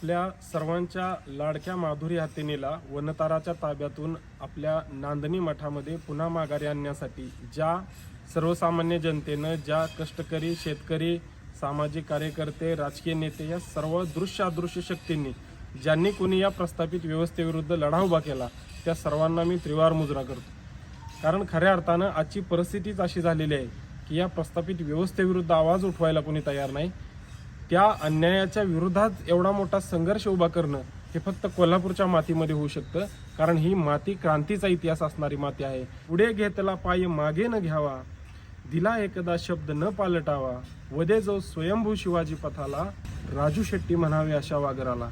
आपल्या सर्वांच्या लाडक्या माधुरी हातेनीला वनताराच्या ताब्यातून आपल्या नांदणी मठामध्ये पुन्हा माघारी आणण्यासाठी ज्या सर्वसामान्य जनतेनं ज्या कष्टकरी शेतकरी सामाजिक कार्यकर्ते राजकीय नेते या सर्व दृश्य अदृश्य शक्तींनी ज्यांनी कोणी या प्रस्थापित व्यवस्थेविरुद्ध लढा उभा केला त्या सर्वांना मी त्रिवार मुजरा करतो. कारण खऱ्या अर्थानं आजची परिस्थितीच अशी झालेली आहे की या प्रस्थापित व्यवस्थेविरुद्ध आवाज उठवायला कोणी तयार नाही. त्या अन्यायाच्या विरोधात एवढा मोठा संघर्ष उभा करणं हे फक्त कोल्हापूरच्या मातीमध्ये होऊ शकतं कारण ही माती क्रांतीचा इतिहास असणारी माती आहे. पुढे घेतला पाय मागे न घ्यावा दिला एकदा शब्द न पालटावा. वदे जो स्वयंभू शिवाजी पथाला राजू शेट्टी म्हणावे अशा वागराला.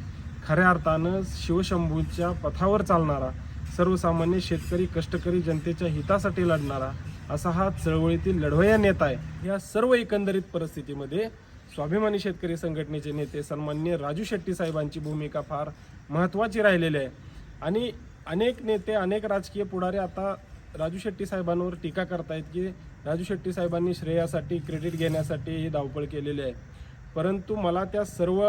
खऱ्या अर्थानं शिवशंभूच्या पथावर चालणारा सर्वसामान्य शेतकरी कष्टकरी जनतेच्या हितासाठी लढणारा असा हा चळवळीतील लढवया नेता आहे. या सर्व एकंदरीत परिस्थितीमध्ये स्वाभिमानी शेतकरी संघटनेचे नेते सन्मान्य राजू शेट्टी साहेबांची भूमिका फार महत्त्वाची राहिलेली आहे. आणि अनेक नेते अनेक राजकीय पुढारी आता राजू शेट्टी साहेबांवर टीका करतायत की राजू शेट्टी साहेबांनी श्रेयासाठी क्रेडिट घेण्यासाठी ही धावपळ केलेली आहे. परंतु मला त्या सर्व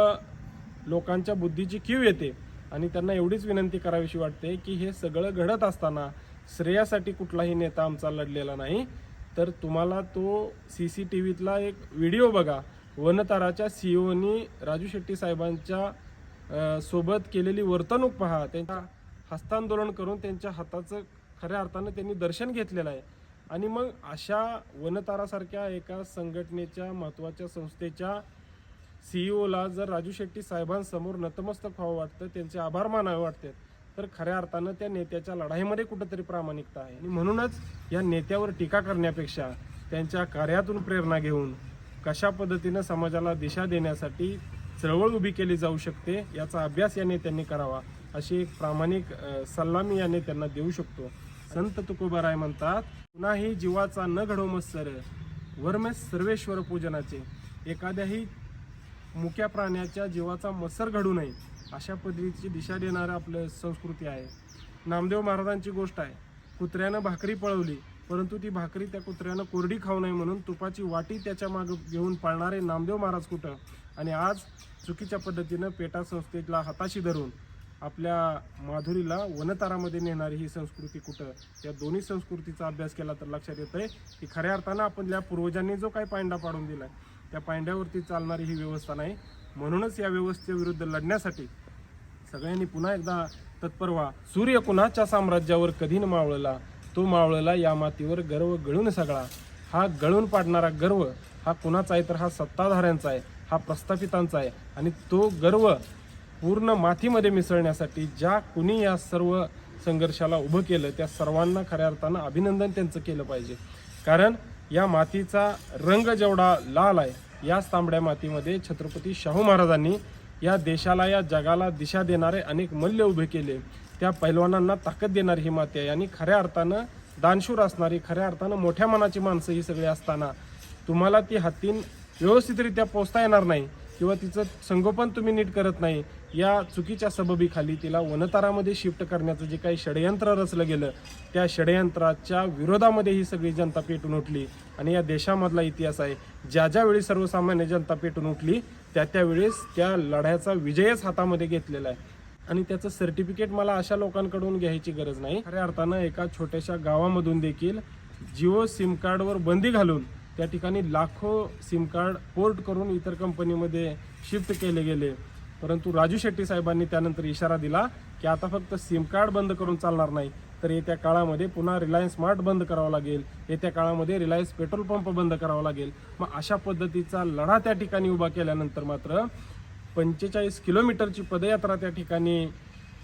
लोकांच्या बुद्धीची कीव येते आणि त्यांना एवढीच विनंती करावीशी वाटते की हे सगळं घडत असताना श्रेयासाठी कुठलाही नेता आमचा लढलेला नाही. तर तुम्हाला तो सी सी टी व्हीतला एक व्हिडिओ बघा. वनताराच्या सीईओनी राजू शेट्टी साहेबांच्या सोबत केलेली वर्तणूक पहा. त्यांच्या हस्तांदोलन करून त्यांच्या हाताचं खऱ्या अर्थानं त्यांनी दर्शन घेतलेलं आहे. आणि मग अशा वनतारासारख्या एका संघटनेच्या महत्त्वाच्या संस्थेच्या सीईओला जर राजू शेट्टी साहेबांसमोर नतमस्तक व्हावं वाटतं त्यांचे आभार मानावे वाटते तर खऱ्या अर्थानं त्या नेत्याच्या लढाईमध्ये कुठंतरी प्रामाणिकता आहे. आणि म्हणूनच या नेत्यावर टीका करण्यापेक्षा त्यांच्या कार्यातून प्रेरणा घेऊन कशा पद्धतीनं समाजाला दिशा देण्यासाठी चळवळ उभी केली जाऊ शकते याचा अभ्यास याने त्यांनी करावा अशी एक प्रामाणिक सल्ला मी याने त्यांना देऊ शकतो. संत तुकोबाराय म्हणतात कुणाही जीवाचा न घडो मत्सर वर्मे सर्वेश्वर पूजनाचे. एखाद्याही मुक्या प्राण्याच्या जीवाचा मत्सर घडू नये. अशा पद्धतीची दिशा देणारं आपलं संस्कृती आहे. नामदेव महाराजांची गोष्ट आहे. कुत्र्यानं भाकरी पळवली परंतु ती भाकरी त्या कुत्र्यानं कोरडी खाऊ नये म्हणून तुपाची वाटी त्याच्या मागं घेऊन पाळणारे नामदेव महाराज कुठं? आणि आज चुकीच्या पद्धतीनं पेटा संस्थेला हाताशी धरून आपल्या माधुरीला वनतारामध्ये नेणारी ही संस्कृती कुठं? या दोन्ही संस्कृतीचा अभ्यास केला तर लक्षात येतंय की खऱ्या अर्थानं आपल्या पूर्वजांनी जो काही पायंडा पाडून दिला त्या पायंड्यावरती चालणारी ही व्यवस्था नाही. म्हणूनच या व्यवस्थेविरुद्ध लढण्यासाठी सगळ्यांनी पुन्हा एकदा तत्पर व्हा. सूर्य कुणाच्या साम्राज्यावर कधी न मावळला? तो मावळला या मातीवर गर्व गळून सगळा. हा गळून पाडणारा गर्व हा कुणाचा आहे तर हा सत्ताधाऱ्यांचा आहे हा प्रस्थापितांचा आहे. आणि तो गर्व पूर्ण मातीमध्ये मिसळण्यासाठी ज्या कुणी या सर्व संघर्षाला उभं केलं त्या सर्वांना खऱ्या अर्थानं अभिनंदन त्यांचं केलं पाहिजे. कारण या मातीचा रंग जेवढा लाल आहे याच तांबड्या मातीमध्ये छत्रपती शाहू महाराजांनी या देशाला या जगाला दिशा देणारे अनेक मल्ल उभे केले. त्या पैलवानांना ताकद देणारी ही माती आहे. आणि खऱ्या अर्थानं दानशूर असणारी खऱ्या अर्थानं मोठ्या मनाची माणसं ही सगळी असताना तुम्हाला ती हातीन व्यवस्थितरित्या पोचता येणार नाही किंवा तिचं संगोपन तुम्ही नीट करत नाही या चुकीच्या सबबीखाली तिला वनतारामध्ये शिफ्ट करण्याचं जे काही षडयंत्र रचलं गेलं त्या षडयंत्राच्या विरोधामध्ये ही सगळी जनता पेटून उठली. आणि या देशामधला इतिहास आहे ज्या ज्यावेळी सर्वसामान्य जनता पेटून उठली त्या त्यावेळेस त्या लढ्याचा विजयच हातामध्ये घेतलेला आहे. आणि त्याचं सर्टिफिकेट मला अशा लोकांकडून घ्यायची गरज नाही. खऱ्या अर्थानं एका छोट्याशा गावामधून देखील जिओ सिम कार्डवर बंदी घालून त्या ठिकाणी लाखो सिम कार्ड पोर्ट करून इतर कंपनीमध्ये शिफ्ट केले गेले. परंतु राजू शेट्टी साहेबांनी त्यानंतर इशारा दिला की आता फक्त सिम कार्ड बंद करून चालणार नाही. तर येत्या काळामध्ये पुन्हा रिलायन्स स्मार्ट बंद करावा लागेल. येत्या काळामध्ये रिलायन्स पेट्रोल पंप बंद करावा लागेल. मग अशा पद्धतीचा लढा त्या ठिकाणी उभा केल्यानंतर मात्र पंचेचाळीस किलोमीटरची पदयात्रा त्या ठिकाणी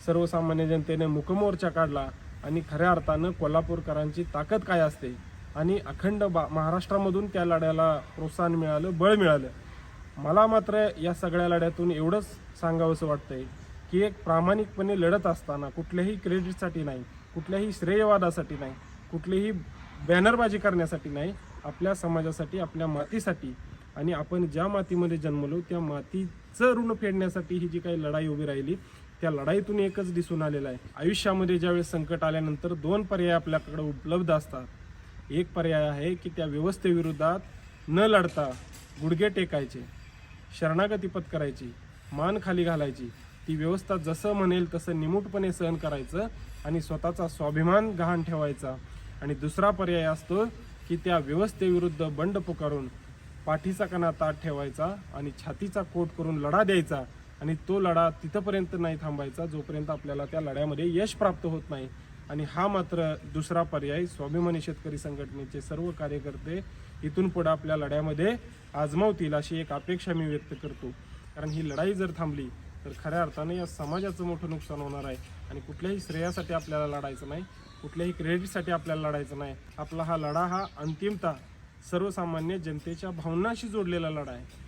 सर्वसामान्य जनतेने मुकमोर्चा काढला आणि खऱ्या अर्थानं कोल्हापूरकरांची ताकद काय असते आणि अखंड बा महाराष्ट्रामधून त्या लढ्याला प्रोत्साहन मिळालं बळ मिळालं. मला मात्र या सगळ्या लढ्यातून एवढंच सांगावंसं वाटतंय की एक प्रामाणिकपणे लढत असताना कुठल्याही क्रेडिटसाठी नाही कुठल्याही श्रेयवादासाठी नाही कुठलीही बॅनरबाजी करण्यासाठी नाही आपल्या समाजासाठी आपल्या मातीसाठी आणि आपण ज्या मातीमध्ये जन्मलो त्या मातीचं ऋण फेडण्यासाठी ही जी काही लढाई उभी राहिली त्या लढाईतून एकच दिसून आलेलं आहे. आयुष्यामध्ये ज्यावेळेस संकट आल्यानंतर दोन पर्याय आपल्याकडे उपलब्ध असतात. एक पर्याय आहे की त्या व्यवस्थेविरोधात न लढता गुडघे टेकायचे शरणागती पत्करायची मान खाली घालायची. ती व्यवस्था जसं म्हणेल तसं निमूटपणे सहन करायचं आणि स्वतःचा स्वाभिमान गहाण ठेवायचा. आणि दुसरा पर्याय असतो की त्या व्यवस्थेविरुद्ध बंड पुकारून पाठीचा कणा ताट ठेवायचा आणि छातीचा कोट करून लढा द्यायचा आणि तो लढा तिथपर्यंत नाही थांबायचा जोपर्यंत आपल्याला त्या लढ्यामध्ये यश प्राप्त होत नाही. आणि हा मात्र दुसरा पर्याय स्वाभिमानी शेतकरी संघटनेचे सर्व कार्यकर्ते इथून पुढे आपल्या लढ्यामध्ये आजमावतील अशी एक अपेक्षा मी व्यक्त करतो. कारण ही लढाई जर थांबली तर खऱ्या अर्थाने या समाजाचं मोठं नुकसान होणार आहे. आणि कुठल्याही श्रेयासाठी आपल्याला लढायचं नाही कुठल्याही क्रेडिटसाठी आपल्याला लढायचं नाही. आपला हा लढा हा अंतिमता सर्वसामान्य जनतेच्या भावनाशी जोडलेला लढा आहे.